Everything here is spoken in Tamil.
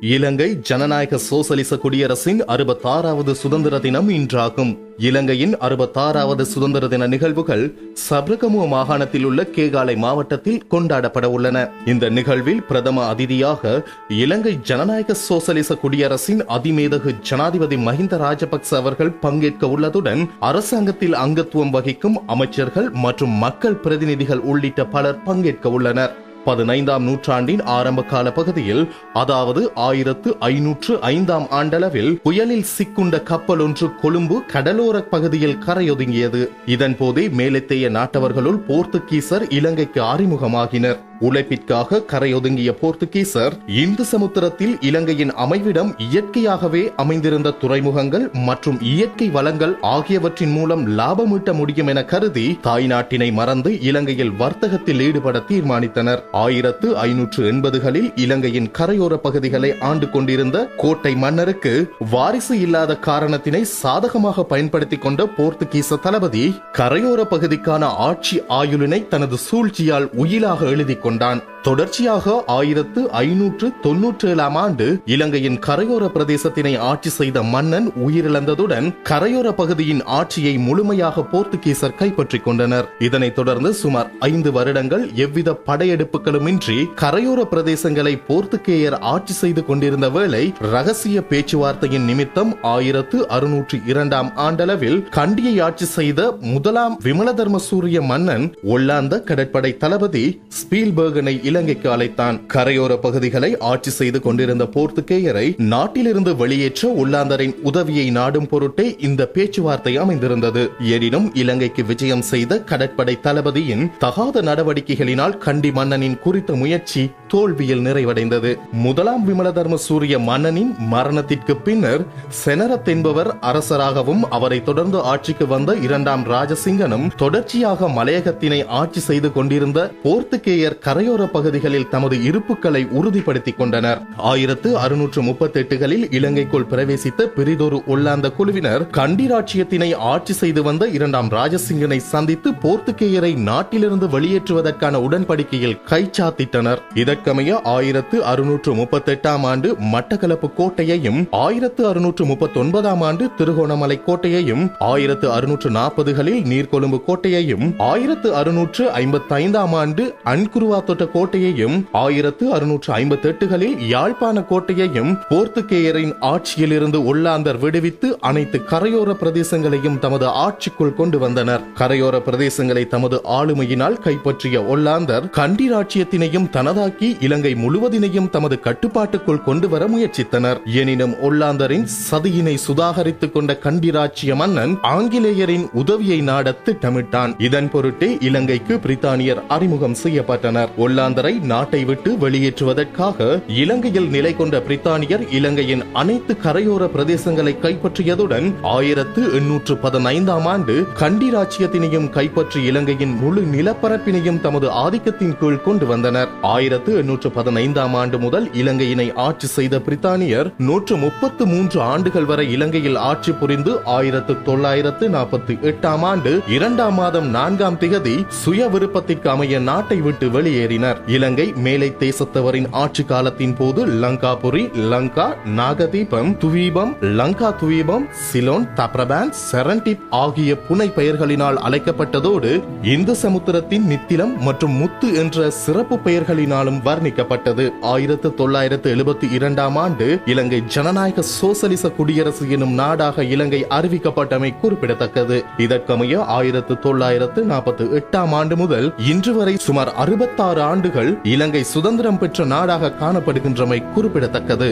இலங்கை ஜனநாயக சோசலிச குடியரசின் அறுபத்தாறாவது சுதந்திர தினம் இன்றாகும். இலங்கையின் அறுபத்தாறாவது சுதந்திர தின நிகழ்வுகள் சப்ரகமுவ மாகாணத்தில் உள்ள கேகாலை மாவட்டத்தில் கொண்டாடப்பட உள்ளன. இந்த நிகழ்வில் பிரதம அதிதியாக இலங்கை ஜனநாயக சோசலிச குடியரசின் அதிமேதகு ஜனாதிபதி மஹிந்த ராஜபக்ச அவர்கள் பங்கேற்க உள்ளதுடன் அரசாங்கத்தில் அங்கத்துவம் வகிக்கும் அமைச்சர்கள் மற்றும் மக்கள் பிரதிநிதிகள் உள்ளிட்ட பலர் பங்கேற்க உள்ளனர். பதினைந்தாம் நூற்றாண்டின் ஆரம்ப கால பகுதியில் அதாவது ஆயிரத்து ஐநூற்று ஐந்தாம் ஆண்டளவில் புயலில் சிக்குண்ட கப்பல் ஒன்று கொழும்பு கடலோர பகுதியில் கரையொதுங்கியது. இதன் போதே மேலத்தைய நாட்டவர்களுள் போர்த்துகீசர் இலங்கைக்கு அறிமுகமாகினர். உழைப்பிற்காக கரையொதுங்கிய போர்த்துகீசர் இந்து சமுத்திரத்தில் இலங்கையின் அமைவிடம் இயற்கையாகவே அமைந்திருந்த துறைமுகங்கள் மற்றும் இயற்கை வளங்கள் ஆகியவற்றின் மூலம் லாபமீட்ட முடியும் என கருதி தாய்நாட்டினை மறந்து இலங்கையில் வர்த்தகத்தில் ஈடுபட தீர்மானித்தனர். ஆயிரத்து ஐநூற்று எண்பதுகளில் இலங்கையின் கரையோர பகுதிகளை ஆண்டு கொண்டிருந்த கோட்டை மன்னருக்கு வாரிசு இல்லாத காரணத்தினை சாதகமாக பயன்படுத்திக் கொண்ட போர்த்துகீச தளபதி கரையோர பகுதிக்கான ஆட்சி ஆயுளினை தனது சூழ்ச்சியால் உயிலாக எழுதி கொண்டான். தொடர்ச்சியாக ஆயிரத்து ஐநூற்று தொன்னூற்றி ஏழாம் ஆண்டு இலங்கையின் கரையோர பிரதேசத்தினை ஆட்சி செய்த மன்னன் உயிரிழந்ததுடன் கரையோர பகுதியின் ஆட்சியை முழுமையாக போர்த்துகீசர் கைப்பற்றிக் கொண்டனர். இதனைத் தொடர்ந்து சுமார் ஐந்து வருடங்கள் எவ்வித படையெடுப்புகளுமின்றி கரையோர பிரதேசங்களை போர்த்துகேயர் ஆட்சி செய்து கொண்டிருந்த வேளை ரகசிய பேச்சுவார்த்தையின் நிமித்தம் ஆயிரத்து அறுநூற்று இரண்டாம் ஆண்டளவில் கண்டியை ஆட்சி செய்த முதலாம் விமலதர்ம சூரிய மன்னன் ஒல்லாந்த கடற்படை தளபதி ஸ்பீல் ஸ்பீல்பர்கனை இலங்கைக்கு அழைத்தான். கரையோர பகுதிகளை ஆட்சி செய்து கொண்டிருந்த போர்த்துகேயரை நாட்டிலிருந்து வெளியேற்ற உள்ளாந்தரின் உதவியை நாடும் பொருட்டே இந்த பேச்சுவார்த்தை அமைந்திருந்தது. எனினும் இலங்கைக்கு விஜயம் செய்த கடற்படை தளபதியின் தகாத நடவடிக்கைகளினால் கண்டி மன்னனின் குறித்த முயற்சி தோல்வியில் நிறைவடைந்தது. முதலாம் விமலதர்ம சூரிய மன்னனின் மரணத்திற்கு பின்னர் செனரத் என்பவர் அரசராகவும் அவரை தொடர்ந்து ஆட்சிக்கு வந்த இரண்டாம் ராஜசிங்கனும் தொடர்ச்சியாக மலையகத்தினை ஆட்சி செய்து கொண்டிருந்த போர்த்துகேயர் கரையோர பகுதிகளில் தமது இருப்புக்களை உறுதிப்படுத்திக் கொண்டனர். ஆயிரத்து அறுநூற்று முப்பத்தி எட்டுகளில் இலங்கைக்குள் பிரவேசித்த பெரிதொரு ஒல்லாந்த குழுவினர் கண்டி ஆட்சி செய்து வந்த இரண்டாம் ராஜசிங்கனை சந்தித்து போர்த்துகேயரை நாட்டிலிருந்து வெளியேற்றுவதற்கான உடன்படிக்கையில் கைச்சாத்திட்டனர். இதற்கமைய ஆயிரத்து அறுநூற்று முப்பத்தி எட்டாம் ஆண்டு மட்டக்களப்பு கோட்டையையும் ஆயிரத்து அறுநூற்று முப்பத்தி ஒன்பதாம் ஆண்டு திருகோணமலை கோட்டையையும் ஆயிரத்து அறுநூற்று நாற்பதுகளில் நீர்கொழும்பு கோட்டையையும் ஆயிரத்து அறுநூற்று ஐம்பத்தி ஐந்தாம் ஆண்டு தொட்ட கோட்டையையும் ஆயிரத்து அறுநூற்று ஐம்பத்தி எட்டுகளில் யாழ்ப்பாண கோட்டையையும் போர்த்துகேயரின் ஆட்சியிலிருந்து உள்ளாந்தர் விடுவித்து அனைத்து கரையோர பிரதேசங்களையும் தமது ஆட்சிக்குள் கொண்டு வந்தனர். கரையோர பிரதேசங்களை தமது ஆளுமையினால் கைப்பற்றிய ஒல்லாந்தர் கண்டி ராச்சியத்தினையும் தனதாக்கி இலங்கை முழுவதினையும் தமது கட்டுப்பாட்டுக்குள் கொண்டு வர முயற்சித்தனர். எனினும் ஒல்லாந்தரின் சதியினை சுதாகரித்துக் கொண்ட கண்டிராச்சிய மன்னன் ஆங்கிலேயரின் உதவியை நாட திட்டமிட்டான். இதன் பொருட்டே இலங்கைக்கு பிரித்தானியர் அறிமுகம் செய்யப்பட்டனர். ஒல்லாந்தரை நாட்டை விட்டு வெளியேற்றுவதற்காக இலங்கையில் நிலை கொண்ட பிரித்தானியர் இலங்கையின் அனைத்து கரையோர பிரதேசங்களை கைப்பற்றியதுடன் ஆயிரத்து எண்ணூற்று பதினைந்தாம் ஆண்டு கண்டி ராச்சியத்தினையும் கைப்பற்றி இலங்கையின் முழு நிலப்பரப்பினையும் தமது ஆதிக்கத்தின் கீழ் கொண்டு வந்தனர். ஆயிரத்து எண்ணூற்று பதினைந்தாம் ஆண்டு முதல் இலங்கையினை ஆட்சி செய்த பிரித்தானியர் நூற்று முப்பத்து மூன்று ஆண்டுகள் வரை இலங்கையில் ஆட்சி புரிந்து ஆயிரத்து தொள்ளாயிரத்து நாற்பத்தி எட்டாம் ஆண்டு இரண்டாம் மாதம் நான்காம் திகதி சுய விருப்பத்திற்கு அமைய நாட்டை விட்டு வெளியேறினர் இலங்கை மேலை தேசத்தவரின் ஆட்சி காலத்தின் போது லங்காபுரி லங்கா நாகதீபம் துவீபம் லங்கா துவீபம் சிலோன் தப்ரபான் செரண்டிப் ஆகிய புனை பெயர்களினால் அழைக்கப்பட்டதோடு இந்து சமுத்திரத்தின் நித்திலம் மற்றும் முத்து என்ற சிறப்பு பெயர்களினாலும் வர்ணிக்கப்பட்டது. ஆயிரத்து தொள்ளாயிரத்து எழுபத்தி இரண்டாம் ஆண்டு இலங்கை ஜனநாயக சோசலிச குடியரசு எனும் நாடாக இலங்கை அறிவிக்கப்பட்டமை குறிப்பிடத்தக்கது. இதற்கமைய ஆயிரத்து தொள்ளாயிரத்து நாற்பத்தி எட்டாம் ஆண்டு முதல் இன்று வரை சுமார் அறுபத்தி இருபத்தாறு ஆண்டுகள் இலங்கை சுதந்திரம் பெற்ற நாடாக காணப்படுகின்றமை குறிப்பிடத்தக்கது.